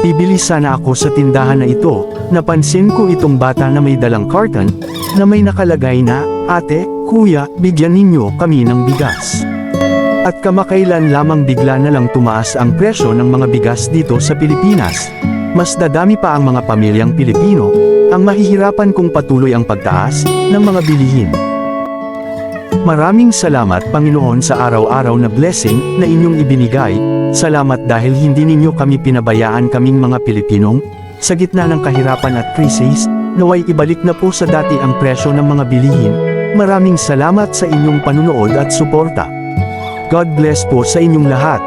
bibili sana ako sa tindahan na ito, napansin ko itong bata na may dalang carton, na may nakalagay na, Ate, Kuya, bigyan ninyo kami ng bigas. At kamakailan lamang bigla na lang tumaas ang presyo ng mga bigas dito sa Pilipinas. Mas dadami pa ang mga pamilyang Pilipino, ang mahihirapan kung patuloy ang pagtaas ng mga bilihin. Maraming salamat Panginoon sa araw-araw na blessing na inyong ibinigay, salamat dahil hindi ninyo kami pinabayaan kaming mga Pilipinong, sa gitna ng kahirapan at krisis, naway ibalik na po sa dati ang presyo ng mga bilihin, maraming salamat sa inyong panunood at suporta. God bless po sa inyong lahat.